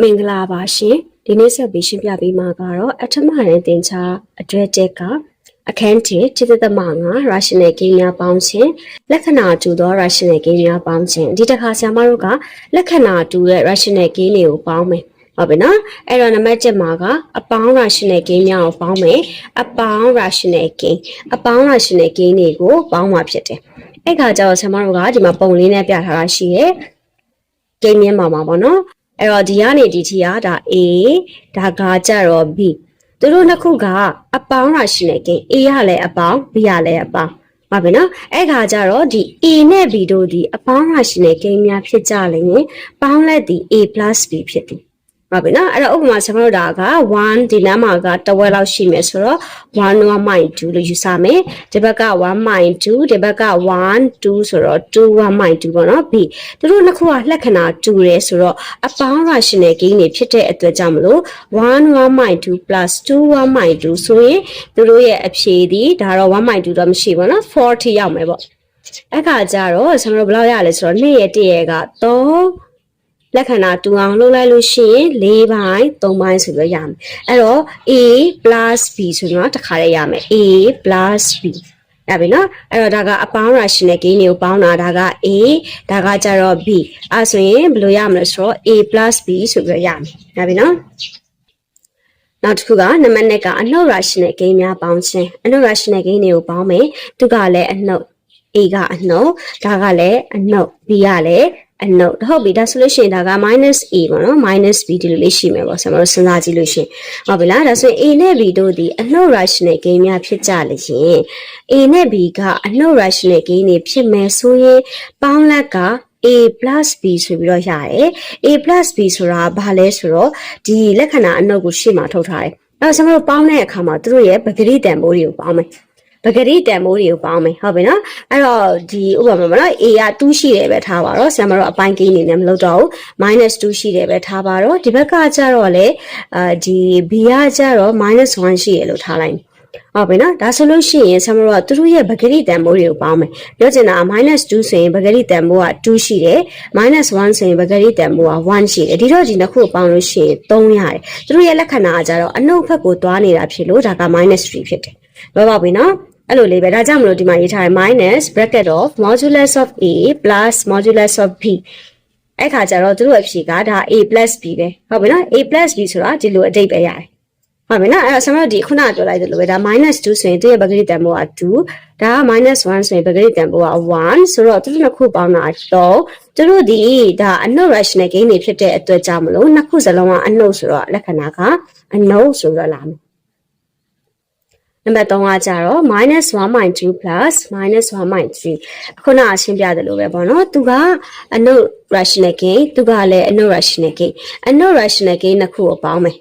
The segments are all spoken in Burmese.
မင်္ဂလာပါရှင်ဒီနေ့ဆက်ပြီးရှင်းပြပေးမှာကတော့အထမရန်တင်ချာအတွဲတက်ကအခန်းချေจิตသမ9 rational gain များပေါင်းခြင်းလက္ခဏာတူသော rational gain များပေါင်းခြင်းဒီတစ်ခါဆရာမတို့ကလက္ခဏာတူတဲ့ rational gain တွေကိုပေါင်းမယ်ဟုတ်ပြီနော်အဲ့တော့နံပါတ်7မှာကအပေါင်း rational gain များကိုပေါင်းမယ်အပေါင်း rational gain အပေါင်း rational gain တွေကိုပေါင်းမှာဖြစ်တယ်အဲ့ခါကျတော့ဆရာမတို့ကဒီမှာပုံလေးနဲ့ပြထားတာရှိရဲ့ gain မြင်ပါမှာပေါ့နော် အဲ့တော့ဒီကနေဒီထီကဒါ A ဒါကကြတော့ B သူတို့နှစ်ခုကအပေါင်းတာရှိနေကိန်း A ရလည်းအပေါင်း B ရလည်းအပေါင်းဟုတ်ပြီနော်အဲ့ခါကျတော့ဒီ A နဲ့ B တို့ဒီအပေါင်းတာရှိနေကိန်းများဖြစ်ကြလိမ့်မယ်ပေါင်းလိုက်ဒီ A B ဖြစ်သည် ဟုတ်ပြီနော်အဲ့တော့ဥပမာဆရာမတို့ဒါက1ဒီလမ်းမှာကတဝက်လောက်ရှိမယ်ဆိုတော့1 1.2လို့ယူဆမယ်ဒီဘက်က1.2ဒီဘက်က1 2ဆိုတော့2 1.2ပေါ့နော် B သူတို့နှစ်ခုကလက္ခဏာတူတယ်ဆိုတော့အပေါင်း rational gain တွေဖြစ်တဲ့အတွက်ကြောင့်မလို့1 1.2 2 1.2ဆိုရင်သူတို့ရဲ့အဖြေဒီဒါတော့1.2တော့မရှိဘူးနော်40ရောက်မယ်ပေါ့အဲ့ခါကျတော့ဆရာတို့ဘယ်လောက်ရလဲဆိုတော့2ရဲ့1ရဲ့က3 လက္ခဏာတူအောင်လှုပ်လိုက်လို့ရှိရင်၄ပိုင်း၃ပိုင်းဆိုပြီးရမယ်အဲ့တော့ a b ဆိုတော့တစ်ခါတည်းရမယ် a b ရပြီနော်အဲ့တော့ဒါကအပေါင်း rational gain တွေကိုပေါင်းတာဒါက a ဒါကကြတော့ b အဲဆိုရင်ဘယ်လိုရမလဲဆိုတော့ a b ဆိုပြီးရမယ်ရပြီနော်နောက်တစ်ခုကနံပါတ်1ကအနှုတ် rational gain များပေါင်းခြင်းအနှုတ် rational gain တွေကိုပေါင်းမယ်သူကလည်းအနှုတ် a ကအနှုတ်ဒါကလည်းအနှုတ် b ကလည်း အနှုတ်ဟုတ်ပြီဒါဆိုလို့ရှိရင်ဒါက -a ပေါ့နော် -b ဒီလိုလေးရှိမယ်ပေါ့ဆရာမတို့စဉ်းစားကြည့်လို့ရှိရင်ဟုတ်ပြီလားဒါဆိုရင် a နဲ့ b တို့ဒီအနှုတ် rational gain များဖြစ်ကြလို့ရှိရင် a နဲ့ b ကအနှုတ် rational gain တွေဖြစ်မယ်ဆိုရင်ပေါင်းလက်က a b ဆိုပြီးတော့ရတယ် a b ဆိုတာဘာလဲဆိုတော့ဒီလက္ခဏာအနှုတ်ကိုရှေ့မှာထုတ်ထားတယ်အဲ့တော့ဆရာမတို့ပေါင်းတဲ့အခါမှာသူတို့ရဲ့ပဂရိတန်မိုးတွေကိုပေါင်းမယ် ပဂရိတန်မိုးတွေကိုပေါင်းမယ်ဟုတ်ပြီနော်အဲ့တော့ဒီဥပမာမနော် a က2ရှိတယ်ပဲထားပါတော့ဆရာမတို့အပိုင်းကိန်းနေနဲ့မလုပ်တော့ဘူး -2 ရှိတယ်ပဲထားပါတော့ဒီဘက်ကကျတော့လေအာဒီ b ကကျတော့ -1 ရှိတယ်လို့ထားလိုက်ဟုတ်ပြီနော်ဒါဆိုလို့ရှိရင်ဆမတို့ကသူတို့ရဲ့ပဂရိတန်မိုးတွေကိုပေါင်းမယ်ပြောချင်တာ -2 ဆိုရင်ပဂရိတန်မိုးက2ရှိတယ် -1 ဆိုရင်ပဂရိတန်မိုးက1ရှိတယ်ဒီတော့ဒီနှစ်ခုကိုပေါင်းလို့ရှိရင်3ရတယ်သူတို့ရဲ့လက္ခဏာကကြတော့အနှုတ်ဘက်ကိုသွားနေတာဖြစ်လို့ဒါက -3 ဖြစ်တယ်ပြောပါပြီနော် အဲ့လိုလေးပဲဒါကြောင့်မလို့ဒီမှာရေးထားတယ် minus bracket of modulus of a plus modulus of b အဲ့ခါကျတော့သူတို့အဖြေကဒါ a plus b ပဲဟုတ်ပြီနော် a plus b ဆိုတာဒီလိုအတိတ်ပဲရတယ်ဟုတ်ပြီနော်အဲ့တော့ဆမတို့ဒီခုနကပြောလိုက်သလိုပဲဒါ -2 ဆိုရင်သူ့ရဲ့ပဂရိတန်ဘိုးက2ဒါက -1 ဆိုရင်ပဂရိတန်ဘိုးက1ဆိုတော့သူတို့နှစ်ခုပေါင်းတာတော့သူတို့ဒီဒါအနှုတ် rational gain တွေဖြစ်တဲ့အတွက်ကြောင့်မလို့နှစ်ခုစလုံးကအနှုတ်ဆိုတော့လက္ခဏာကအနှုတ်ဆိုတော့လာမယ် နံပါတ်3ကကြတော့ -1.2 1.3 ခုနအရှင်းပြတယ်လို့ပဲပေါ့နော်သူကအနု rational gain သူကလည်းအနု rational gain အနု rational gain နှစ်ခုကိုပေါင်းမယ်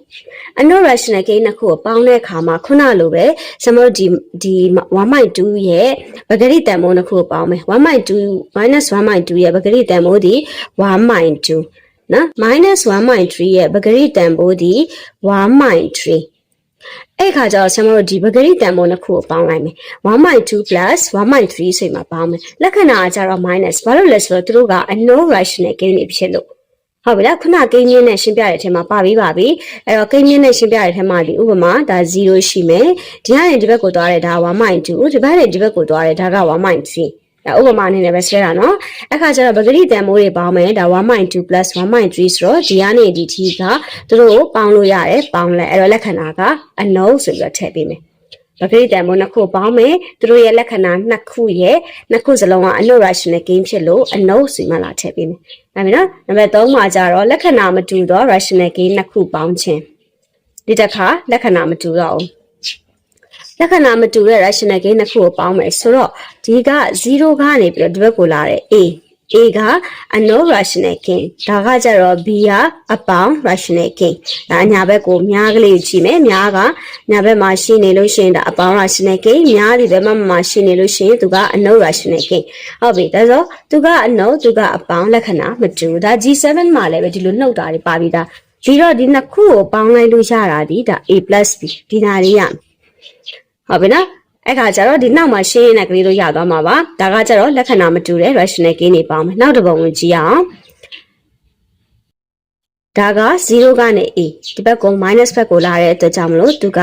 အနု rational gain နှစ်ခုကိုပေါင်းတဲ့အခါမှာခုနလိုပဲကျွန်တော်ဒီဒီ1.2ရဲ့ပဂရိတန်မိုးနှစ်ခုကိုပေါင်းမယ်1.2 -1.2 ရဲ့ပဂရိတန်မိုးဒီ1.2နော် -1.3 ရဲ့ပဂရိတန်ဖိုးဒီ1.3 အဲ့ခါကျတော့ဆရာမတို့ဒီပဂရိတန်ပုံတစ်ခုကိုပေါင်းလိုက်မယ်1.2 1.3ဆိုမှပေါင်းမယ်လက္ခဏာကကျတော့ minus ဘာလို့လဲဆိုတော့သူတို့ကအ no rational gain တွေဖြစ်လို့ဟုတ်ပြီလားခုနကိန်းမြင့်နဲ့ရှင်းပြတဲ့အထက်မှာပါပြီးပါပြီအဲ့တော့ကိန်းမြင့်နဲ့ရှင်းပြတဲ့အထက်မှာဒီဥပမာဒါ0ရှိမယ်ဒီကနေဒီဘက်ကိုသွားတယ်ဒါ1.2ဒီဘက်နဲ့ဒီဘက်ကိုသွားတယ်ဒါက1.3 ဒါဥပမာအနေနဲ့ပဲဆွဲတာနော်အခါကျတော့ပဂရိတန်မိုးတွေပေါင်းမယ်ဒါ1.2 1.3ဆိုတော့ဒီကနေဒီ t ကသူတို့ကိုပေါင်းလို့ရတယ်ပေါင်းလဲအဲ့တော့လက္ခဏာကအနုဆိုပြီးတော့ထည့်ပေးမယ်ပဂရိတန်မိုးနှစ်ခုပေါင်းမယ်သူတို့ရဲ့လက္ခဏာနှစ်ခုရဲ့နှစ်ခုစလုံးကအနု rational gain ဖြစ်လို့အနုစီမှလာထည့်ပေးမယ်ဒါပြီနော်နံပါတ်3မှာကျတော့လက္ခဏာမတူသော rational gain နှစ်ခုပေါင်းခြင်းဒီတစ်ခါလက္ခဏာမတူတော့ဘူး လက္ခဏာမတူတဲ့ rational gain နှစ်ခုကိုပေါင်းမယ်ဆိုတော့ဒီက0ကနေပြီးတော့ဒီဘက်ကိုလာတဲ့ a a ကအ no rational gain ဒါကကြတော့ b ကအပေါင်း rational gain ဒါညာဘက်ကိုများကလေးကြည့်မယ်များကညာဘက်မှာရှိနေလို့ရှိရင်ဒါအပေါင်း rational gain များဒီဘက်မှာမှာရှိနေလို့ရှိရင်သူက a no rational gain ဟုတ်ပြီဒါဆိုသူက a no သူကအပေါင်းလက္ခဏာမတူဒါ G7 မှာလည်းပဲဒီလိုနှုတ်တာတွေပါပြီးသားဒီတော့ဒီနှစ်ခုကိုပေါင်းလိုက်လို့ရတာဒီဒါ a b ဒီနာလေးရ ဟုတ်ပြီနော်အဲ့ခါကျတော့ဒီနောက်မှာရှင်းရင်းနဲ့ကလေးတို့ရသွားမှာပါဒါကကျတော့လက္ခဏာမတူတဲ့ rational gain တွေပေါင်းမယ်နောက်တစ်ပုံကိုကြည့်အောင် ဒါက0ကနေ a ဒီဘက်ကို minus ဘက်ကိုလာတဲ့အတွက်ကြောင့်မလို့သူက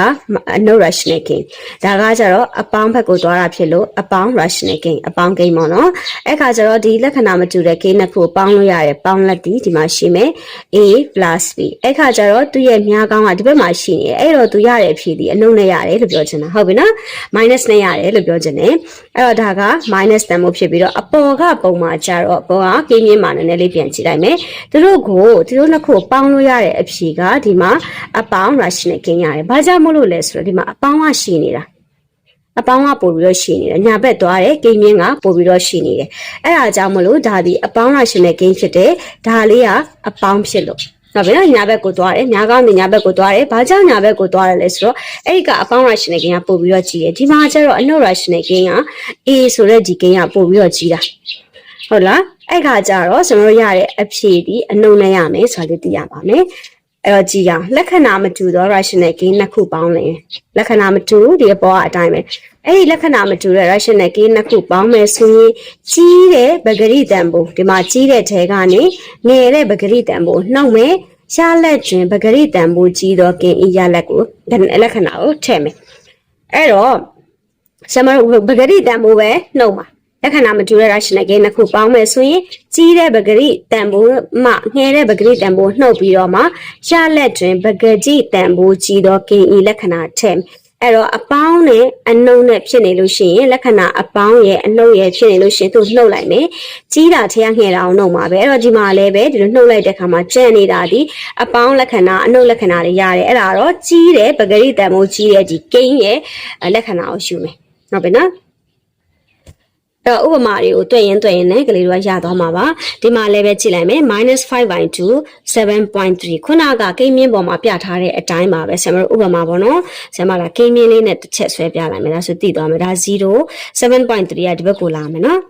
အနှုတ် rational gain ဒါကကြတော့အပေါင်းဘက်ကိုသွားတာဖြစ်လို့အပေါင်း rational gain အပေါင်း gain ပေါ့နော်အဲ့ခါကျတော့ဒီလက္ခဏာမတူတဲ့ gain နှစ်ခုကိုပေါင်းလို့ရတယ်ပေါင်းလက်ဒီဒီမှာရှိမယ် a plus b အဲ့ခါကျတော့သူ့ရဲ့များကောင်းကဒီဘက်မှာရှိနေတယ်အဲ့တော့သူရတဲ့အဖြေဒီအနှုတ်နဲ့ရတယ်လို့ပြောချင်တာဟုတ်ပြီနော် minus နဲ့ရတယ်လို့ပြောချင်တယ်အဲ့တော့ဒါက minus တန်ဖို့ဖြစ်ပြီးတော့အပေါ်ကပုံမှာကျတော့အပေါ်က gain မြင့်မှာနည်းနည်းလေးပြန်ကြည့်လိုက်မယ်သူတို့ကိုသူတို့နှစ်ခုကိုပေါင်းလို့ရတဲ့အဖြေကဒီမှာအပေါင်း rational gain ရတယ်ဘာကြောင့်မလို့လဲဆိုတော့ဒီမှာအပေါင်းကရှိနေတာအပေါင်းကပို့ပြီးတော့ရှိနေတယ်ညာဘက်သွားတယ်ဂိမ်းမြင်းကပို့ပြီးတော့ရှိနေတယ်အဲ့ဒါကြောင့်မလို့ဒါဒီအပေါင်း rational gain ဖြစ်တယ်ဒါလေးကအပေါင်းဖြစ်လို့ဟုတ်ပြီနော်ညာဘက်ကိုသွားတယ်ညာကောင်းနေညာဘက်ကိုသွားတယ်ဘာကြောင့်ညာဘက်ကိုသွားတယ်လဲဆိုတော့အဲ့ဒီကအပေါင်း rational gain ကပို့ပြီးတော့ကြီးတယ်ဒီမှာကျတော့အနှုတ် rational gain က A ဆိုတဲ့ဒီ gain ကပို့ပြီးတော့ကြီးတာဟုတ်လား အဲ့ခါကျတော့ကျွန်တော်တို့ရတဲ့အဖြေဒီအနှုတ်နဲ့ရမယ်ဆိုတာလေးသိရပါမယ်အဲ့တော့ကြည့်အောင်လက္ခဏာမတူသော rational gain နှစ်ခုပေါင်းလင်လက္ခဏာမတူဒီအပေါ်ကအတိုင်းပဲအဲ့ဒီလက္ခဏာမတူတဲ့ rational gain နှစ်ခုပေါင်းမယ်ဆိုရင်ကြီးတဲ့ပဂရိတန်ပုံဒီမှာကြီးတဲ့ထဲကနေငယ်တဲ့ပဂရိတန်ပုံနှောက်မယ်ရလက်တွင်ပဂရိတန်ပုံကြီးသောကင်ဤရလက်ကိုဒါလက္ခဏာကိုထည့်မယ်အဲ့တော့ဆမပဂရိတန်ပုံပဲနှုတ်ပါ လက္ခဏာမတူတဲ့ rational gain နှစ်ခုပေါင်းမယ်ဆိုရင်ကြီးတဲ့ပဂရိတန်ဖိုးမှငယ်တဲ့ပဂရိတန်ဖိုးနှုတ်ပြီးတော့မှရလက်တွင်ပဂတိတန်ဖိုးကြီးသော gain ဤလက္ခဏာထည့်အဲ့တော့အပေါင်းနဲ့အနှုတ်နဲ့ဖြစ်နေလို့ရှိရင်လက္ခဏာအပေါင်းရဲ့အနှုတ်ရဲ့ဖြစ်နေလို့ရှိရင်သူနှုတ်လိုက်မယ်ကြီးတာထည့်ငှဲ့တာအောင်နှုတ်မှာပဲအဲ့တော့ဒီမှာလည်းပဲဒီလိုနှုတ်လိုက်တဲ့ခါမှာကျန်နေတာဒီအပေါင်းလက္ခဏာအနှုတ်လက္ခဏာတွေရတယ်အဲ့ဒါတော့ကြီးတယ်ပဂရိတန်ဖိုးကြီးတဲ့ဒီ gain ရဲ့လက္ခဏာကိုရှုမယ်ဟုတ်ပြီနော် အဲ့တော့ဥပမာတွေကိုတွေ့ရင်တွေ့ရင်လည်းကလေးတို့ကရသွားမှာပါဒီမှာလည်းပဲကြည့်လိုက်မယ် -5/2 7.3ခုနကကိန်းမြင့်ပေါ်မှာပြထားတဲ့အတိုင်းပါပဲဆရာမတို့ဥပမာပေါ့နော်ဆရာမကကိန်းမြင့်လေးနဲ့တစ်ချက်ဆွဲပြလိုက်မယ်ဒါဆိုသိသွားမယ်ဒါ0 7.3ကဒီဘက်ကိုလာမယ်နော်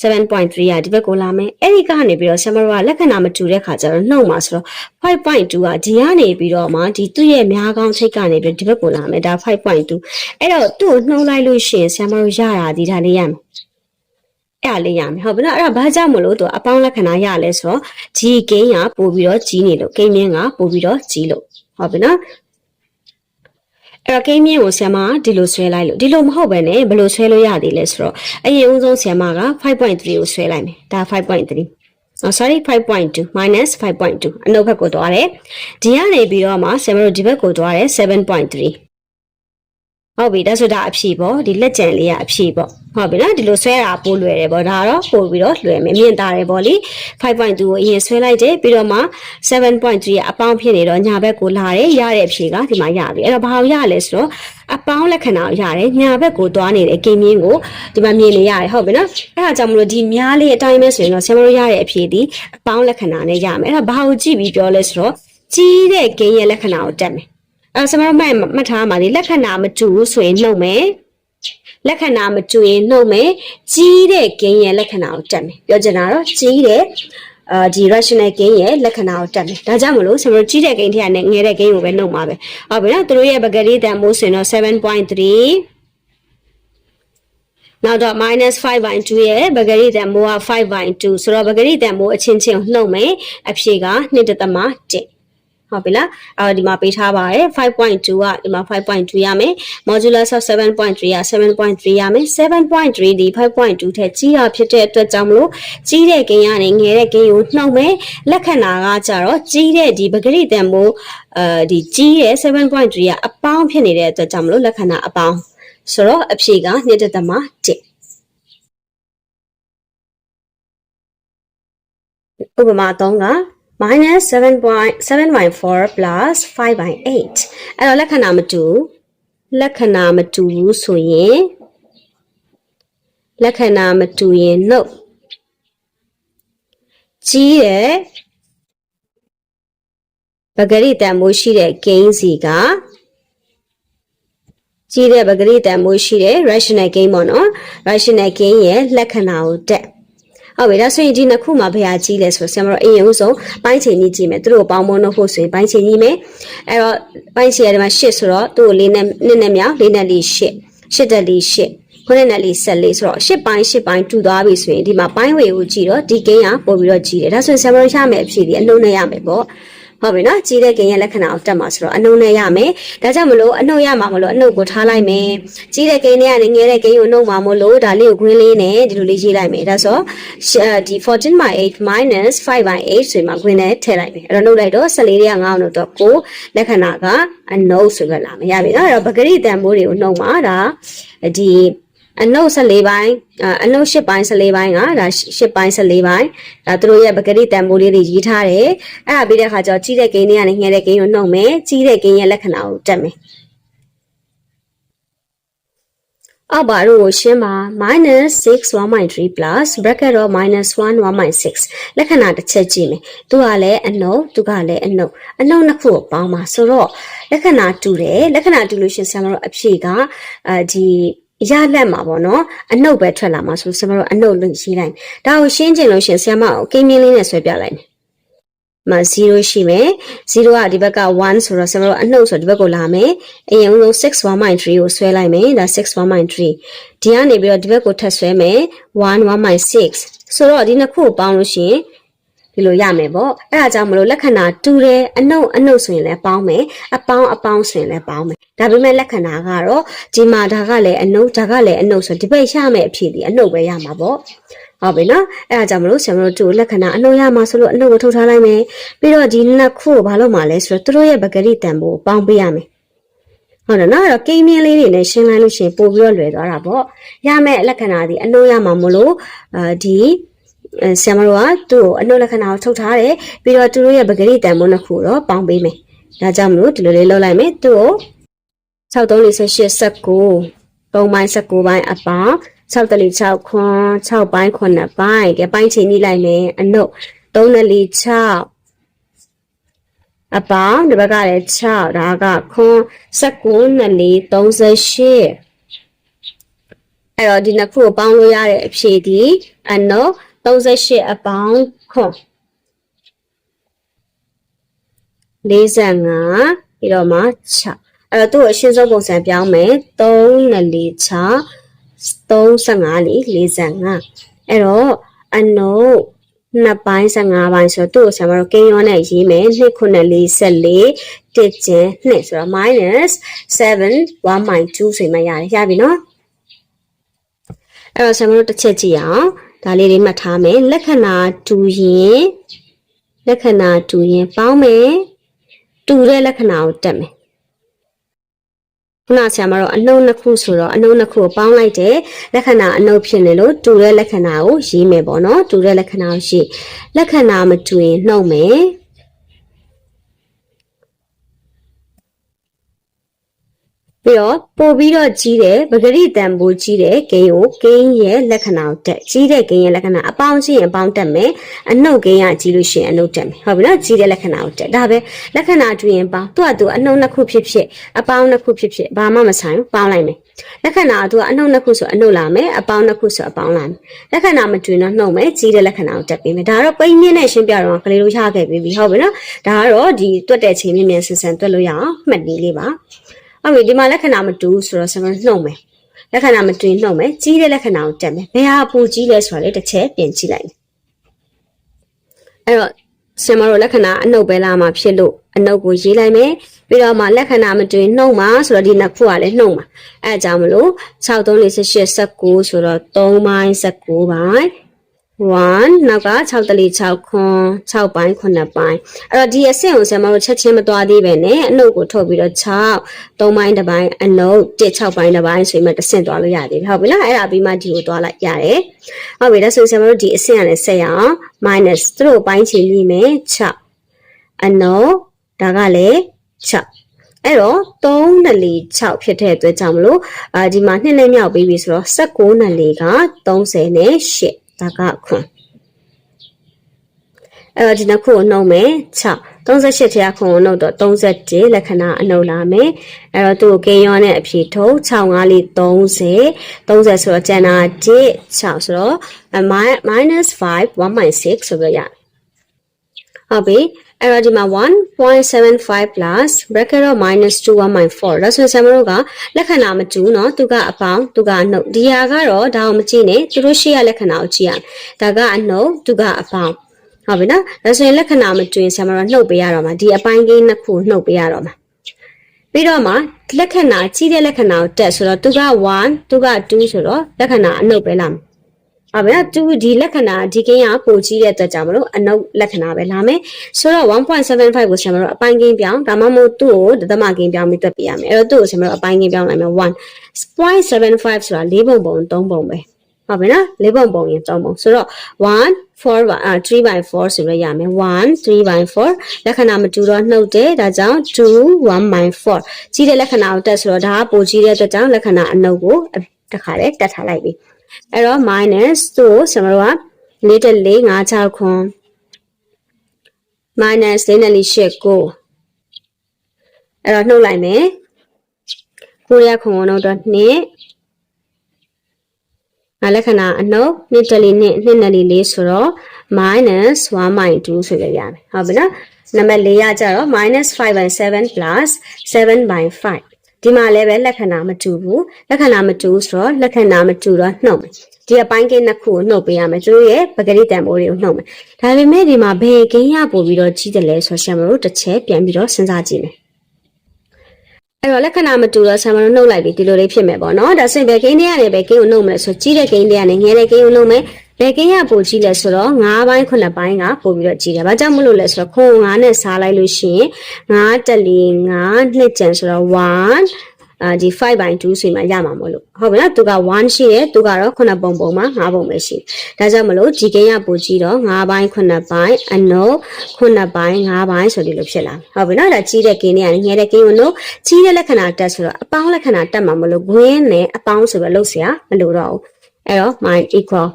7.3ကဒီဘက်ကိုလာမယ်အဲ့ဒီကနေပြီးတော့ဆရာမတို့ကလက္ခဏာမတူတဲ့ခါကျတော့နှုတ်မှာဆိုတော့5.2ကဒီကနေပြီးတော့မှဒီသူ့ရဲ့များကောင်းချိတ်ကနေပြီးဒီဘက်ကိုလာမယ်ဒါ5.2အဲ့တော့သူ့ကိုနှုတ်လိုက်လို့ရှိရင်ဆရာမတို့ရတာဒီဒါလေးရမယ် အဲ့ဒါလေးရမယ်ဟုတ်ပြီနော်အဲ့ဒါဘာကြောင့်မလို့သူအပေါင်းလက္ခဏာရလဲဆိုတော့ G ကိန်းကပို့ပြီးတော့ကြီးနေလို့ကိန်းမြင့်ကပို့ပြီးတော့ကြီးလို့ဟုတ်ပြီနော်အဲ့တော့ကိန်းမြင့်ကိုဆ iam ကဒီလိုဆွဲလိုက်လို့ဒီလိုမဟုတ်ပဲねဘယ်လိုဆွဲလို့ရသေးလဲဆိုတော့အရင်ဦးဆုံးဆ iam က5.3ကိုဆွဲလိုက်မယ်ဒါ5.3 Oh sorry 5.2 minus 5.2အနောက်ဘက်ကိုသွားတယ်ဒီကနေပြီးတော့မှဆ iam တို့ဒီဘက်ကိုသွားတယ်7.3ဟုတ်ပြီဒါဆိုဒါအဖြေပေါ့ဒီလက်ကျန်လေးကအဖြေပေါ့ ဟုတ်ပြီနော်ဒီလိုဆွဲတာပို့လွယ်တယ်ပေါ့ဒါတော့ပို့ပြီးတော့လွယ်မယ်မြင့်တာတယ်ပေါ့လေ5.2ကိုအရင်ဆွဲလိုက်တယ်ပြီးတော့မှ7.3ကအပေါင်းဖြစ်နေတော့ညာဘက်ကိုလာတယ်ရတဲ့အဖြေကဒီမှာရပြီအဲ့တော့ဘာလို့ရလဲဆိုတော့အပေါင်းလက္ခဏာကိုရတယ်ညာဘက်ကိုသွားနေတဲ့ကိန်းမြင့်ကိုဒီမှာမြင်နေရတယ်ဟုတ်ပြီနော်အဲ့ဒါကြောင့်မလို့ဒီများလေးအတိုင်းပဲဆိုရင်တော့ဆရာမတို့ရတဲ့အဖြေဒီအပေါင်းလက္ခဏာနဲ့ရမယ်အဲ့တော့ဘာကိုကြည့်ပြီးပြောလဲဆိုတော့ကြီးတဲ့ကိန်းရဲ့လက္ခဏာကိုတက်မယ်အဲဆရာမတို့မှတ်မှတ်ထားမှာဒီလက္ခဏာမတူဘူးဆိုရင်နှုတ်မယ် လက္ခဏာမတူရင်နှုတ်မယ်ကြီးတဲ့ဂိမ်းရဲ့လက္ခဏာကိုတက်မယ်ပြောချင်တာတော့ကြီးတဲ့အာဒီ rational gain ရဲ့လက္ခဏာကိုတက်မယ်ဒါကြောင့်မလို့ကျွန်တော်ကြီးတဲ့ gain ထက်နဲ့ငယ်တဲ့ gain ကိုပဲနှုတ်မှာပဲဟုတ်ပြီနော်သူတို့ရဲ့ပကတိတန်မိုးဆိုရင်တော့7.3နောက်တော့ -5/2 ရဲ့ပဂရိတန်မိုးက5/2ဆိုတော့ပဂရိတန်မိုးအချင်းချင်းနှုတ်မယ်အဖြေက2.1 ဟုတ်ပြီလားအော်ဒီမှာပေးထားပါတယ်5.2ကဒီမှာ5.2ရမယ် modulus of 7.3က7.3ရမယ်7.3ဒီ5.2ထက်ကြီးတာဖြစ်တဲ့အတွက်ကြောင့်မလို့ကြီးတဲ့ကိန်းကနေငယ်တဲ့ကိန်းကိုနှုတ်မယ်လက္ခဏာကကြတော့ကြီးတဲ့ဒီပဂရိတန်မိုးအဲဒီကြီးတဲ့7.3ကအပေါင်းဖြစ်နေတဲ့အတွက်ကြောင့်မလို့လက္ခဏာအပေါင်းဆိုတော့အဖြေက2.1ဥပမာ3က minus 7.7.4 plus 5.8အဲ့တော့လက္ခဏာမတူလက္ခဏာမတူဘူးဆိုရင်လက္ခဏာမတူရင် no ကြီးတဲ့ပဂရိတန်မိုးရှိတဲ့ဂိမ်းစီကကြီးတဲ့ပဂရိတန်မိုးရှိတဲ့ rational gain ပေါ့နော် rational gain ရဲ့လက္ခဏာကိုတက် ဟုတ်ပြီဒါဆိုရင်ဒီနှစ်ခုမှာဘယ်ဟာကြီးလဲဆိုတော့ဆရာမတို့အရင်ဦးဆုံးပိုင်းချိန်ကြီးကြည့်မယ်သူတို့ပေါင်းမနှုတ်ဖို့ဆိုရင်ပိုင်းချိန်ကြီးမယ်အဲ့တော့ပိုင်းချိန်ရဒီမှာ8ဆိုတော့သူ့ကို၄နဲ့နှစ်နဲ့မြောက်၄နဲ့၄8 8တက်၄8ခုနှစ်နဲ့လေးဆက်လေးဆိုတော့ရှစ်ပိုင်းရှစ်ပိုင်းတူသွားပြီဆိုရင်ဒီမှာပိုင်းဝေကိုကြည့်တော့ဒီကိန်းကပို့ပြီးတော့ကြည့်တယ်ဒါဆိုရင်ဆရာမတို့ရမယ်အဖြစ်ဒီအနှုတ်နဲ့ရမယ်ပေါ့ ဟုတ်ပြီနော်ကြီးတဲ့ကိန်းရဲ့လက္ခဏာကိုတက်မှာဆိုတော့အနှုတ်နဲ့ရမယ်ဒါကြောင့်မလို့အနှုတ်ရမှာမလို့အနှုတ်ကိုထားလိုက်မယ်ကြီးတဲ့ကိန်းနဲ့ကနေငယ်တဲ့ကိန်းကိုနှုတ်မှာမလို့ဒါလေးကိုခွင်းလေးနဲ့ဒီလိုလေးရေးလိုက်မယ်ဒါဆိုဒီ14 by 8 minus 5 by 8ဆိုမှခွင်းနဲ့ထည့်လိုက်မယ်အဲ့တော့နှုတ်လိုက်တော့14လေးက9အောင်တော့ကိုလက္ခဏာကအနှုတ်ဆိုပဲလာမယ်ရပြီနော်အဲ့တော့ပဂရိတန်မိုးတွေကိုနှုတ်မှာဒါဒီ အနှုတ်14ပိုင်းအနှုတ်10ပိုင်း14ပိုင်းကဒါ10ပိုင်း14ပိုင်းဒါသူတို့ရဲ့ပဂရိတန်မိုးလေးတွေရေးထားတယ်အဲ့ဒါပြီးတဲ့အခါကျတော့ကြီးတဲ့ကိန်းတွေကနေငယ်တဲ့ကိန်းကိုနှုတ်မယ်ကြီးတဲ့ကိန်းရဲ့လက္ခဏာကိုတက်မယ်အောက်ပါတို့ကိုရှင်းပါ minus 6 1.3 plus bracket တော့ minus 1 1.6 လက္ခဏာတစ်ချက်ကြည့်မယ်သူကလည်းအနုသူကလည်းအနုအနုနှစ်ခုကိုပေါင်းပါဆိုတော့လက္ခဏာတူတယ်လက္ခဏာတူလို့ရှရင်ဆရာမတို့အဖြေကအဲဒီ ရလက်မှာပေါ့နော်အနှုတ်ပဲထွက်လာမှာဆိုဆရာမတို့အနှုတ်လို့ရေးလိုက်ဒါကိုရှင်းချင်လို့ရှရင်ဆရာမကိုကိန်းမင်းလေးနဲ့ဆွဲပြလိုက်မယ်မ0ရှိမယ်0ကဒီဘက်က1ဆိုတော့ဆရာမတို့အနှုတ်ဆိုဒီဘက်ကိုလာမယ်အရင်ဆုံး6 1.3ကိုဆွဲလိုက်မယ်ဒါ6 1.3ဒီကနေပြီးတော့ဒီဘက်ကိုထပ်ဆွဲမယ်1 1.6ဆိုတော့ဒီနှစ်ခုကိုပေါင်းလို့ရှိရင် ဒီလိုရမယ်ပေါ့အဲ့ဒါကြောင့်မလို့လက္ခဏာတူတယ်အနှုတ်အနှုတ်ဆိုရင်လည်းပေါင်းမယ်အပေါင်းအပေါင်းဆိုရင်လည်းပေါင်းမယ်ဒါပေမဲ့လက္ခဏာကတော့ဒီမှာဒါကလည်းအနှုတ်ဒါကလည်းအနှုတ်ဆိုဒီဘက်ရမယ်အဖြစ်ဒီအနှုတ်ပဲရမှာပေါ့ဟုတ်ပြီနော်အဲ့ဒါကြောင့်မလို့ဆရာမတို့တို့လက္ခဏာအနှုတ်ရမှာဆိုလို့အနှုတ်ကိုထုတ်ထားလိုက်မယ်ပြီးတော့ဒီနှစ်ခုကိုဘာလုပ်မှာလဲဆိုတော့သူတို့ရဲ့ပဂရိတန်ဖို့ပေါင်းပေးရမယ်ဟုတ်တယ်နော်အဲ့တော့ကိန်းမင်းလေးတွေနဲ့ရှင်းလိုက်လို့ရှိရင်ပို့ပြီးတော့လွယ်သွားတာပေါ့ရမယ်လက္ခဏာဒီအနှုတ်ရမှာမလို့အာဒီအဲ ဆရာမတို့ကသူ့ကိုအနှုတ်လက္ခဏာကိုထုတ်ထားတယ်ပြီးတော့သူတို့ရဲ့ပဂရိတန်ဖို့နှစ်ခုတော့ပေါင်းပေးမယ်ဒါကြောင့်မလို့ဒီလိုလေးလုပ်လိုက်မယ်သူ့ကို6 3 4 8 19 3ပိုင်း19ပိုင်းအပေါင်း6တလီ6ခွန်း6ပိုင်း9ပိုင်းကဲပိုင်းချိန်နေလိုက်မယ်အနုတ်3တလီ6အပေါင်းဒီဘက်ကလည်း6ဒါကခွန်း19နှစ်လီ38အဲ့တော့ဒီနှစ်ခုကိုပေါင်းလို့ရတဲ့အဖြေဒီအနုတ် 38အပေါင်းခွန်း45ပြီးတော့မှ6အဲ့တော့သူ့ကိုအရှင်းဆုံးပုံစံပြောင်းမယ်3နဲ့4 6 35လီ45အဲ့တော့အနုတ်နှစ်ပိုင်း15ပိုင်းဆိုတော့သူ့ကိုဆရာမတို့ကိန်းရောနဲ့ရေးမယ်2ခုနဲ့44တစ်ကျင်း2ဆိုတော့ minus 7 1.2ဆိုမှရတယ်ရပြီနော်အဲ့တော့ဆရာမတို့တစ်ချက်ကြည့်အောင် ဒါလေးတွေမှတ်ထားမယ်လက္ခဏာတူရင်လက္ခဏာတူရင်ပေါင်းမယ်တူတဲ့လက္ခဏာကိုတက်မယ်ခုနဆရာမတို့အနှုတ်နှစ်ခုဆိုတော့အနှုတ်နှစ်ခုကိုပေါင်းလိုက်တဲ့လက္ခဏာအနှုတ်ဖြစ်နေလို့တူတဲ့လက္ခဏာကိုရေးမယ်ပေါ့နော်တူတဲ့လက္ခဏာကိုရေးလက္ခဏာမတူရင်နှုတ်မယ် ပြီးတော့ပို့ပြီးတော့ကြီးတယ်ပဂရိတန်ပိုးကြီးတယ်ဂိမ်းကိုဂိမ်းရဲ့လက္ခဏာကိုတက်ကြီးတဲ့ဂိမ်းရဲ့လက္ခဏာအပေါင်းရှိရင်အပေါင်းတက်မယ်အနှုတ်ဂိမ်းကကြီးလို့ရှိရင်အနှုတ်တက်မယ်ဟုတ်ပြီနော်ကြီးတဲ့လက္ခဏာကိုတက်ဒါပဲလက္ခဏာတူရင်ပေါင်းသူကသူအနှုတ်နှစ်ခုဖြစ်ဖြစ်အပေါင်းနှစ်ခုဖြစ်ဖြစ်ဘာမှမဆိုင်ဘူးပေါင်းလိုက်မယ်လက္ခဏာကသူကအနှုတ်နှစ်ခုဆိုအနှုတ်လာမယ်အပေါင်းနှစ်ခုဆိုအပေါင်းလာမယ်လက္ခဏာမတူရင်တော့နှုတ်မယ်ကြီးတဲ့လက္ခဏာကိုတက်ပေးမယ်ဒါကတော့ပိန်းမြင့်နဲ့ရှင်းပြတော့ကလေးတို့ရခဲ့ပြီဟုတ်ပြီနော်ဒါကတော့ဒီတွက်တဲ့ချိန်မြင့်မြင့်ဆန်ဆန်တွက်လို့ရအောင်မှတ်နည်းလေးပါ ဟုတ်ပြီဒီမှာလက္ခဏာမတူဆိုတော့ဆရာမနှုတ်မယ်လက္ခဏာမတူနှုတ်မယ်ကြီးတဲ့လက္ခဏာကိုတက်မယ်ဘယ်ဟာပူကြီးလဲဆိုတာလေတစ်ချက်ပြင်ကြည့်လိုက်မယ်အဲ့တော့ဆရာမတို့လက္ခဏာအနှုတ်ပဲလာမှာဖြစ်လို့အနှုတ်ကိုရေးလိုက်မယ်ပြီးတော့မှလက္ခဏာမတူနှုတ်မှာဆိုတော့ဒီနှစ်ခုကလည်းနှုတ်မှာအဲအကြောင်းမလို့6 3 4 8 19ဆိုတော့3ပိုင်း19ပိုင်း 1နောက်က6တလီ6ခွန်း6ပိုင်း9ပိုင်းအဲ့တော့ဒီအဆင့်ကိုဆရာမတို့ချက်ချင်းမသွားသေးပဲနဲ့အနှုတ်ကိုထုတ်ပြီးတော့6 3ပိုင်းတစ်ပိုင်းအနှုတ်1 6ပိုင်းတစ်ပိုင်းဆိုရင်မှတစ်ဆင့်သွားလို့ရသေးတယ်ဟုတ်ပြီလားအဲ့ဒါပြီးမှဒီကိုသွားလိုက်ရတယ်ဟုတ်ပြီဒါဆိုဆရာမတို့ဒီအဆင့်ကလည်းဆက်ရအောင် minus သူတို့ပိုင်းချီလိမယ်6အနှုတ်ဒါကလည်း6အဲ့တော့3နဲ့4 6ဖြစ်တဲ့အတွက်ကြောင့်မလို့အာဒီမှာနှစ်နဲ့မြောက်ပြီးပြီဆိုတော့16နဲ့4က30နဲ့8 ဒါကခွန်အဲ့တော့ဒီနှစ်ခုကိုနှုတ်မယ်6 38ထဲကခွန်ကိုနှုတ်တော့31လက္ခဏာအနှုတ်လာမယ်အဲ့တော့သူ့ကိုကိန်းရောနဲ့အဖြေထုတ်6 5လေး30 30ဆိုတော့ကျန်တာ1 6ဆိုတော့ minus 5 1.6ဆိုပြီးရဟုတ်ပြီ အဲ့တော့ဒီမှာ1.75 plus bracket တော့ minus 2 1.4ဒါဆိုရင်ဆရာမတို့ကလက္ခဏာမတူเนาะသူကအပေါင်းသူကအနှုတ်ဒီဟာကတော့ဒါအောင်မကြည့်နဲ့သူတို့ရှေ့ရလက္ခဏာကိုကြည့်ရမယ်ဒါကအနှုတ်သူကအပေါင်းဟ ဟုတ်ပြီနော်ဒါဆိုရင်လက္ခဏာမတွင်ဆရာမတို့နှုတ်ပေးရတော့မှာဒီအပိုင်းကိန်းနှစ်ခုနှုတ်ပေးရတော့မှာပြီးတော့မှလက္ခဏာကြီးတဲ့လက္ခဏာကိုတက်ဆိုတော့သူက1သူက2ဆိုတော့လက္ခဏာအနှုတ်ပဲလာမှာ ဟုတ်ပြီနော်သူဒီလက္ခဏာဒီကိန်းကပိုကြီးတဲ့အတွက်ကြောင့်မလို့အနှုတ်လက္ခဏာပဲလာမယ်ဆိုတော့1.75ကိုဆရာမတို့အပိုင်းကိန်းပြောင်းဒါမှမဟုတ်သူ့ကိုဒသမကိန်းပြောင်းပြီးတွက်ပြရမယ်အဲ့တော့သူ့ကိုဆရာမတို့အပိုင်းကိန်းပြောင်းလိုက်မယ်1.75ဆိုတာ၄ပုံပုံ3ပုံပဲဟုတ်ပြီနော်၄ပုံပုံရင်3ပုံဆိုတော့1 4 by 3 by 4ဆိုရရမယ်1 3 by 4လက္ခဏာမတူတော့နှုတ်တယ်ဒါကြောင့်2 1 by 4ကြီးတဲ့လက္ခဏာကိုတက်ဆိုတော့ဒါကပိုကြီးတဲ့အတွက်ကြောင့်လက္ခဏာအနှုတ်ကိုတခါလေတက်ထားလိုက်ပြီ အဲ့တော့ minus 2ဆိုတော့4တက်4 5 6ခွန် minus 4နဲ့4 8 9အဲ့တော့နှုတ်လိုက်မယ်ကိုရခွန်ခွန်တော့2ငါလက္ခဏာအနှုတ်နှစ်တလီနှစ်နှစ်နယ်လီလေးဆိုတော့ minus 1.2ဆိုရရမယ်ဟုတ်ပြီနော်နံပါတ်4ရကြတော့ minus 5 by 7 plus 7 by 5ဒီမှာလည်းပဲလက္ခဏာမတူဘူးလက္ခဏာမတူဆိုတော့လက္ခဏာမတူတော့နှုတ်မယ်ဒီအပိုင်းကိန်းနှစ်ခုကိုနှုတ်ပေးရမယ်သူတို့ရဲ့ပဂရိတံပိုးတွေကိုနှုတ်မယ်ဒါပေမဲ့ဒီမှာဘယ်ကိန်းရပို့ပြီးတော့ကြီးတယ်လဲဆိုတော့ဆရာမတို့တစ်ချက်ပြန်ပြီးတော့စဉ်းစားကြည့်မယ်အဲ့တော့လက္ခဏာမတူတော့ဆရာမတို့နှုတ်လိုက်ပြီဒီလိုလေးဖြစ်မယ်ပေါ့နော်ဒါဆိုရင်ဘယ်ကိန်းတွေကနေဘယ်ကိန်းကိုနှုတ်မလဲဆိုကြီးတဲ့ကိန်းတွေကနေငယ်တဲ့ကိန်းကိုနှုတ်မယ် ဘယ်ကိန်းကပိုကြီးလဲဆိုတော့9ဘိုင်း9ဘိုင်းကပိုပြီးတော့ကြီးတယ်။ဘာကြောင့်မလို့လဲဆိုတော့ခုံ9နဲ့စားလိုက်လို့ရှိရင်9တက်လီ9နှစ်ကျန်ဆိုတော့1အာဒီ5 by 2ဆိုရင်မှရမှာမလို့ဟုတ်ပြီနော်သူက1ရှိတယ်သူကတော့9ပုံပုံမှာ9ပုံပဲရှိတယ်ဒါကြောင့်မလို့ဒီကိန်းကပိုကြီးတော့9ဘိုင်း9ဘိုင်းအနု9ဘိုင်း9ဘိုင်းဆိုဒီလိုဖြစ်လာဟုတ်ပြီနော်ဒါကြီးတဲ့ကိန်းတွေကငယ်တဲ့ကိန်းကိုလို့ကြီးတဲ့လက္ခဏာတက်ဆိုတော့အပေါင်းလက္ခဏာတက်မှာမလို့ green နဲ့အပေါင်းဆိုပြီးလို့ဆရာမလို့တော့ဘူးအဲ့တော့ my equal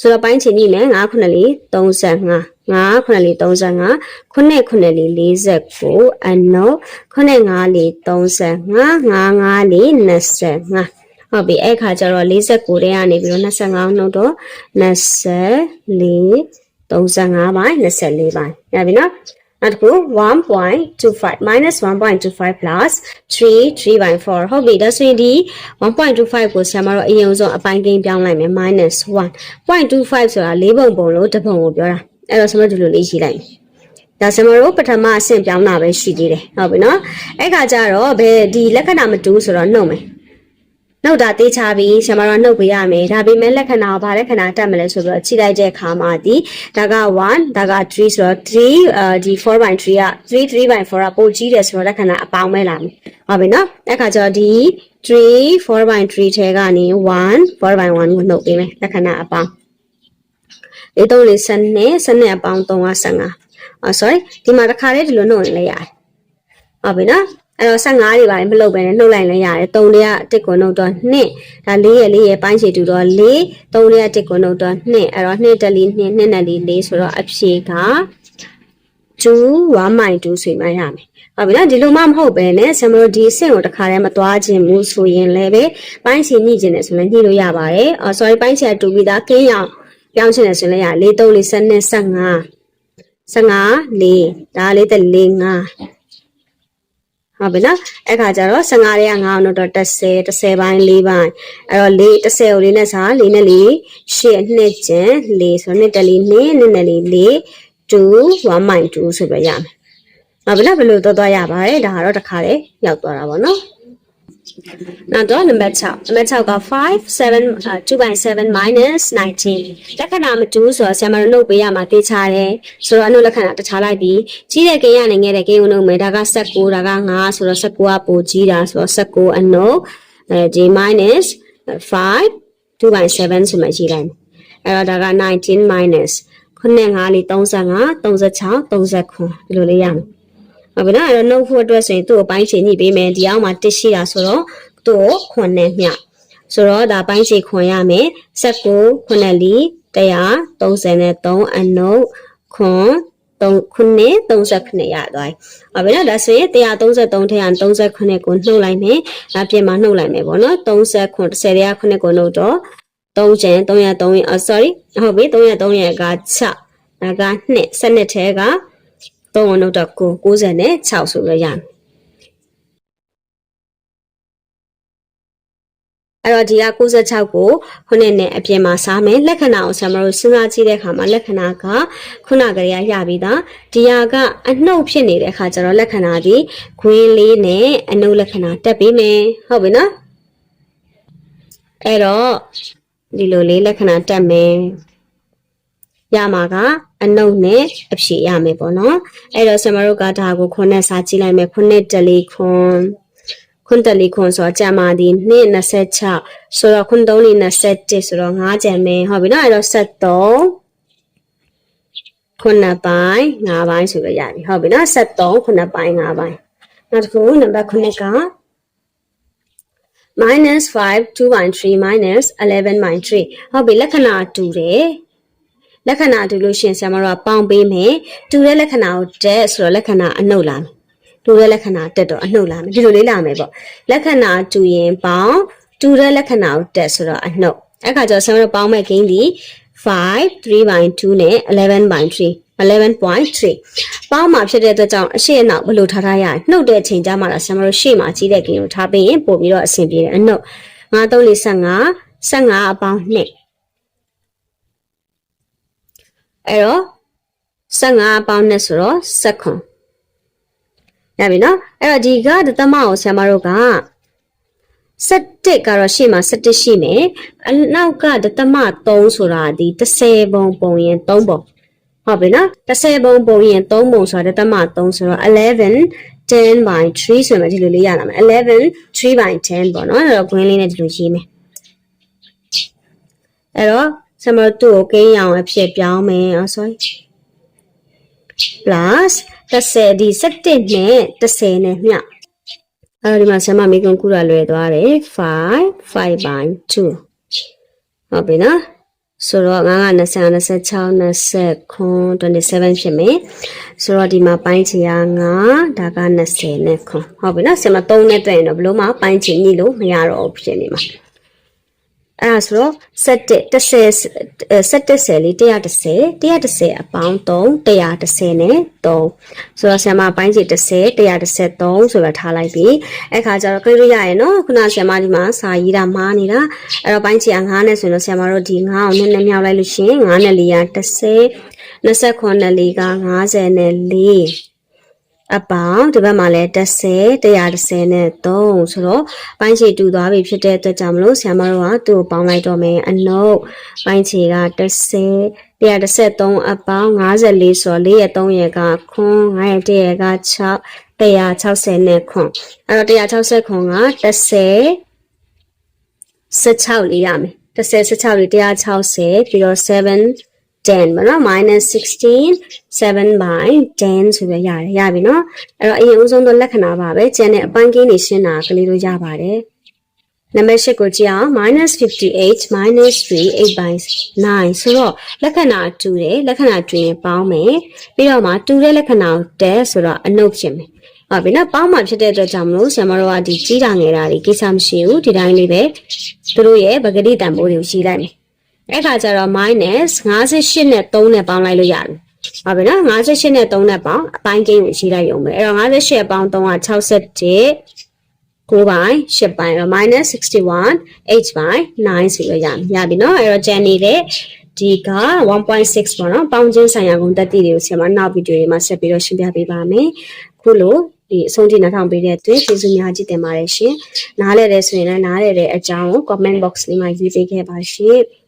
ဆိုတော့ပိုင်းချင်ကြည့်မယ်9ခုနှစ်လေး35 9ခုနှစ်လေး35ခုနှစ်ခုနှစ်လေး49အနောခုနှစ်5လေး35 9 5လေး25ဟုတ်ပြီအဲ့ခါကျတော့49တဲ့ကနေပြီးတော့25နှုတ်တော့24 35ပိုင်း24ပိုင်းရပြီနော် နောက်တစ်ခု1.25 minus 1.25 plus 3 3 by 4ဟုတ်ပြီဒါဆိုရင်ဒီ1.25ကိုဆရာမတို့အရင်ဆုံးအပိုင်းကိန်းပြောင်းလိုက်မယ် minus 1.25ဆိုတာ၄ပုံပုံလို့တစ်ပုံကိုပြောတာအဲ့တော့ဆရာမတို့ဒီလိုလေးရေးလိုက်မယ်ဒါဆရာမတို့ပထမအဆင့်ပြောင်းတာပဲရှိသေးတယ်ဟုတ်ပြီနော်အဲ့ခါကျတော့ဘယ်ဒီလက္ခဏာမတူဆိုတော့နှုတ်မယ် နှုတ်တာတေးချပြီးဆရာမတို့နှုတ်ပေးရမယ်ဒါပေမဲ့လက္ခဏာကဘာလက္ခဏာတက်မလဲဆိုတော့ချိန်လိုက်တဲ့အခါမှာဒီဒါက1ဒါက3ဆိုတော့3အာဒီ4 by 3က3 3 by 4ကပိုကြီးတယ်ဆိုတော့လက္ခဏာအပေါင်းပဲလာမယ်ဟုတ်ပြီနော်အဲ့ခါကျတော့ဒီ3 4 by 3ထဲကနေ1 4 by 1ကိုနှုတ်ပေးမယ်လက္ခဏာအပေါင်းလေးသုံးလေးစနစ်စနစ်အပေါင်း315အော် sorry ဒီမှာတစ်ခါလေးဒီလိုနှုတ်ရင်လည်းရတယ်ဟုတ်ပြီနော် အဲ့တော့15တွေပါမလုပ်ပဲနဲ့နှုတ်လိုက်လည်းရတယ်3တွေကတစ်ကိုနှုတ်တော့2ဒါ4ရဲ့4ရဲ့ပိုင်းခြေတူတော့4 3တွေကတစ်ကိုနှုတ်တော့2အဲ့တော့2တက်လီ2 2နဲ့လီ4ဆိုတော့အဖြေက2 1.2ဆိုမှရမယ်ဟုတ်ပြီနော်ဒီလိုမှမဟုတ်ပဲနဲ့ဆမ်မတို့ဒီအဆင့်ကိုတစ်ခါတည်းမသွားခြင်းဘူးဆိုရင်လည်းပဲပိုင်းခြေညှိခြင်းနဲ့ဆိုလည်းညှိလို့ရပါတယ်အော် sorry ပိုင်းခြေတူပြီးသားကင်းရောင်ပြောင်းခြင်းနဲ့ဆိုရင်လည်းရ4 3 4 15 15 4ဒါလေးတက်4 5 ဟုတ်ပြီနော်အဲ့ခါကျတော့15ရဲက9အောင်တော့30 30ပိုင်း4ပိုင်းအဲ့တော့4 30ကိုလေးနဲ့စား4နဲ့4 8နှစ်ကျန်4ဆိုတော့2တက်လေး2နှစ်နဲ့လေး4 2 1.2ဆိုပြရမယ်ဟုတ်ပြီနော်ဘယ်လိုသွားသွားရပါတယ်ဒါကတော့တစ်ခါလေရောက်သွားတာပေါ့နော် နောက်တော့နံပါတ်6နံပါတ်6က5 7 2.7 minus 19လက္ခဏာမတူဆိုတော့ဆရာမတို့နှုတ်ပေးရမှာတေချာတယ်ဆိုတော့အနုလက္ခဏာတခြားလိုက်ပြီးကြီးတဲ့ကိန်းရနေငယ်တဲ့ကိန်းကိုနှုတ်မယ်ဒါက16ဒါက9ဆိုတော့16ကပိုကြီးတာဆိုတော့16အနုအဲဒီ minus 5 2.7ဆိုမှရေးလိုက်အဲ့တော့ဒါက19 minus ခုနှစ်5လေး35 36 39ဒီလိုလေးရမယ် ဟုတ်ပြီနော်အဲ့တော့နှုတ်ဖို့အတွက်ဆိုရင်သူ့ကိုပိုင်းချိန်ညှိပေးမယ်ဒီအောင်မှာတစ်ရှိတာဆိုတော့သူ့ကိုခွန်နဲ့မျှဆိုတော့ဒါပိုင်းချိန်ခွန်ရမယ်19ခုနှစ်လီ133အနုခွန်3ခုနှစ်39ရသွား။ဟုတ်ပြီနော်ဒါဆိုရင်133ထဲက39ကိုနှုတ်လိုက်မယ်။ဒါပြင်မှာနှုတ်လိုက်မယ်ပေါ့နော်။30ခု10ထဲက9ကိုနှုတ်တော့3ကျန်3ရ3ရ sorry ဟုတ်ပြီ3ရ3ရက6ဒါက2 7ထဲက 3ကိုနှုတ်တော့9 90နဲ့6ဆိုရရမယ်အဲ့တော့ဒီက96ကိုခုနှစ်နဲ့အပြင်မှာစားမယ်လက္ခဏာကိုဆရာမတို့စဉ်းစားကြည့်တဲ့အခါမှာလက္ခဏာကခုနကလေးကရပြီးသားဒီဟာကအနှုတ်ဖြစ်နေတဲ့အခါကျတော့လက္ခဏာဒီခွင်းလေးနဲ့အနှုတ်လက္ခဏာတက်ပြီးမယ်ဟုတ်ပြီနော်အဲ့တော့ဒီလိုလေးလက္ခဏာတက်မယ် ရမှာကအနှုတ်နဲ့အဖြေရမယ်ပေါ့နော်အဲ့တော့ဆရာမတို့ကဒါကိုခုနှစ်စားကြည့်လိုက်မယ်ခုနှစ်တလီခွန်ခွန်းတလီခွန်ဆိုတော့ကြာမာဒီ226ဆိုတော့ခွန်း3လ27ဆိုတော့5ကျန်မယ်ဟုတ်ပြီနော်အဲ့တော့73ခုနှစ်ပိုင်း5ပိုင်းဆိုတော့ရပြီဟုတ်ပြီနော်73ခုနှစ်ပိုင်း5ပိုင်းနောက်တစ်ခုနံပါတ်9က minus 5 2 by 3 minus 11 by 3ဟုတ်ပြီလက္ခဏာတူတယ် လက္ခဏာတူလို့ရှရင်ဆရာမတို့ကပေါင်းပေးမယ်တူတဲ့လက္ခဏာကိုတက်ဆိုတော့လက္ခဏာအနှုတ်လာမယ်တူတဲ့လက္ခဏာတက်တော့အနှုတ်လာမယ်ဒီလိုလေးလာမယ်ပေါ့လက္ခဏာတူရင်ပေါင်းတူတဲ့လက္ခဏာကိုတက်ဆိုတော့အနှုတ်အဲ့ခါကျတော့ဆရာမတို့ပေါင်းမဲ့ဂိမ်းဒီ5 3 by 2နဲ့11 by 3 11.3ပေါင်းမှာဖြစ်တဲ့အတွက်ကြောင့်အရှိအနောက်ဘယ်လိုထားထားရလဲနှုတ်တဲ့အချိန်ကြမှာလားဆရာမတို့ရှေ့မှာကြီးတဲ့ကင်းကိုထားပေးရင်ပို့ပြီးတော့အဆင်ပြေတယ်အနှုတ်9 3 4 15 15အပေါင်း2 အဲ့တော့15အပေါင်း2ဆိုတော့7ရပြီနော်အဲ့တော့ဒီကဒသမကိုဆရာမတို့က7ကတော့ရှေ့မှာ7ရှိမယ်အနောက်ကဒသမ3ဆိုတာဒီ30ပုံပုံရင်3ပုံဟုတ်ပြီနော်30ပုံပုံရင်3ပုံဆိုတာဒသမ3ဆိုတော့11 10 by 3ဆိုမှဒီလိုလေးရလာမယ်11 3 by 10ပေါ့နော်အဲ့တော့ green လေးနဲ့ဒီလိုရေးမယ်အဲ့တော့ ဆမတူကိုကိန်းရောင်အဖြစ်ပြောင်းမယ်အော် sorry plus 30ဒီ17နဲ့30နဲ့မျှအဲ့တော့ဒီမှာဆမမိကွန်ကူတာလွယ်သွားတယ်5 5 by 2ဟုတ်ပြီနော်ဆိုတော့ငါက20 26 29 27ဖြစ်မယ်ဆိုတော့ဒီမှာပိုင်းချီက9ဒါက20နဲ့ခွန်ဟုတ်ပြီနော်ဆင်မ3နဲ့တွေ့ရင်တော့ဘလို့မှပိုင်းချီညှိလို့မရတော့ဘူးဖြစ်နေမှာ အဲ့ဒါဆိုတော့7 10 7 10လေး110 110အပေါင်း3 110နဲ့3ဆိုတော့ဆရာမပိုင်းချီ10 113ဆိုတော့ထားလိုက်ပြီအဲ့ခါကျတော့ကြိလို့ရရင်နော်ခုနဆရာမဒီမှာစာရေးတာမှားနေတာအဲ့တော့ပိုင်းချီက9နဲ့ဆိုရင်တော့ဆရာမတို့ဒီ9အောင်နည်းနည်းမြောက်လိုက်လို့ရှိရင်9နဲ့4က10 29နဲ့4က50နဲ့4 အပေါင်းဒီဘက်မှာလည်း30 130နဲ့3ဆိုတော့ပိုင်းချီတူသွားပြီဖြစ်တဲ့အတွက်ကြောင့်မလို့ဆရာမတို့ကသူ့ကိုပေါင်းလိုက်တော့မယ်အနုပ်ပိုင်းချီက30 133အပေါင်း54ဆိုတော့4ရဲ့3ရဲ့ကခွန်း9ရဲ့1ရဲ့က6 160နဲ့ခွန်းအဲ့တော့160ခွန်းက30 16လေးရမယ်30 16လေး160ပြီးတော့7 10ပေါ့နော် -16 7 by 10ဆိုပြီးရတယ်ရပြီနော်အဲ့တော့အရင်ဦးဆုံးတော့လက္ခဏာပါပဲကျန်တဲ့အပိုင်းကင်းနေရှင်းတာကလေးလို့ရပါတယ်နံပါတ်၈ကိုကြည့်အောင် -58 -3 8 by 9ဆိုတော့လက္ခဏာတူတယ်လက္ခဏာတူရင်ပေါင်းမယ်ပြီးတော့မှတူတဲ့လက္ခဏာကိုတဲဆိုတော့အနုတ်ဖြစ်မယ်ဟုတ်ပြီနော်ပေါင်းမှဖြစ်တဲ့အတွက်ကြောင့်မလို့ဆရာမတို့ကဒီကြီးတာငယ်တာတွေကိစ္စမရှိဘူးဒီတိုင်းလေးပဲသူတို့ရဲ့ပဂတိတန်ဖိုးတွေကိုရှိလိုက်မယ် အဲ့ခါကျတော့ minus 58နဲ့3နဲ့ပေါင်းလိုက်လို့ရတယ်။ဟုတ်ပြီနော်58နဲ့3နဲ့ပေါင်းအပိုင်းကိန်းကိုရှိလိုက်ရုံပဲ။အဲ့တော့58အပေါင်း3က61 9ပိုင်း10ပိုင်းတော့ minus 61 h by 9ဆိုရရရပြီနော်။အဲ့တော့ကျန်နေတဲ့ဒီက1.6ပေါ့နော်။ပေါင်းချင်းဆိုင်ရာကုန်တက်တိတွေကိုဆရာမနောက်ဗီဒီယိုတွေမှာဆက်ပြီးတော့ရှင်းပြပေးပါမယ်။ခုလိုဒီအဆုံးထိနားထောင်ပေးတဲ့အတွက်ကျေးဇူးများကြီးတင်ပါတယ်ရှင်။နားလဲတယ်ဆိုရင်လည်းနားလဲတဲ့အကြောင်းကို comment box လေးမှာရေးပေးခဲ့ပါရှင်။